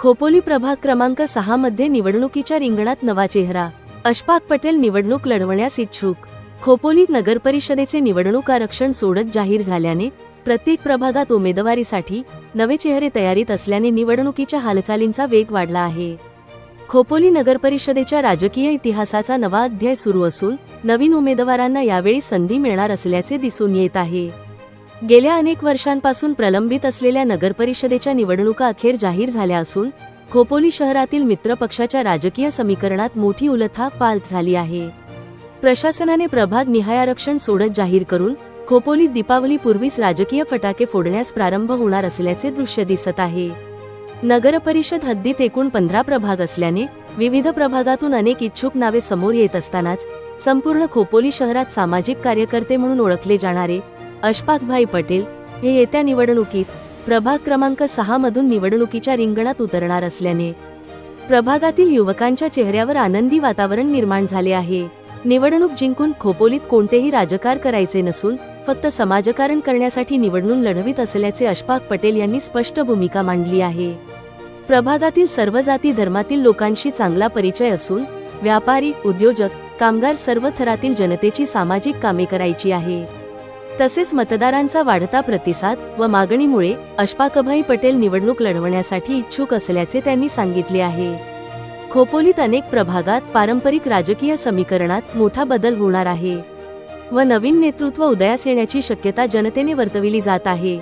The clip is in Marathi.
खोपोली प्रभाग क्रमांक सहा मध्ये निवडणुकीच्या रिंगणात नवा चेहरा. अशफाक पटेल निवडणूक लढवण्यास इच्छुक. खोपोली नगर परिषदेचे निवडणूक आरक्षण सोडत जाहीर झाल्याने प्रत्येक प्रभागात उमेदवारीसाठी नवे चेहरे तयारीत असल्याने निवडणुकीच्या हालचालींचा वेग वाढला आहे. खोपोली नगर परिषदेच्या राजकीय इतिहासाचा नवा अध्याय सुरू असून नवीन उमेदवारांना यावेळी संधी मिळणार असल्याचे दिसून येत आहे. गेल्या अनेक वर्षांपासून प्रलंबित असलेल्या नगरपरिषदेच्या निवडणुका अखेर जाहीर झाल्या असून खोपोली शहरातील मित्र पक्षाच्या राजकीय समीकरणात मोठी उलथा उलथापालथ झाली आहे. प्रशासनाने प्रभाग निहाय आरक्षण सोडत जाहीर करून खोपोलीत दीपावलीपूर्वीच राजकीय फटाके फोडण्यास प्रारंभ होणार असल्याचे दृश्य दिसत आहे. नगरपरिषद हद्दीत एकूण पंधरा प्रभाग असल्याने विविध प्रभागातून अनेक इच्छुक नावे समोर येत असतानाच संपूर्ण खोपोली शहरात सामाजिक कार्यकर्ते म्हणून ओळखले जाणारे अशफाकभाई पटेल हे येत्या निवडणुकीत प्रभाग क्रमांक सहा मधून निवडणुकीच्या रिंगणात उतरणार असल्याने प्रभागातील युवकांच्या चेहऱ्यावर आनंदी वातावरण निर्माण झाले आहे. निवडणूक जिंकून खोपोलीत कोणतेही राजकार करायचे नसून फक्त समाजकारण करण्यासाठी निवडणूक लढवित असल्याचे अशफाक पटेल यांनी स्पष्ट भूमिका मांडली आहे. प्रभागातील सर्व जाती धर्मातील लोकांशी चांगला परिचय असून व्यापारी उद्योजक कामगार सर्व थरातील जनतेची सामाजिक कामे करायची आहे. तसेच मतदारांचा वाढता प्रतिसाद व मागणीमुळे अशफाकभाई पटेल निवडणूक लढवण्यासाठी इच्छुक असल्याचे त्यांनी सांगितले आहे. खोपोलीत अनेक प्रभागात पारंपरिक राजकीय समीकरणात मोठा बदल होणार आहे. व नवीन नेतृत्व उदयास येण्याची शक्यता जनतेने वर्तविली जात आहे.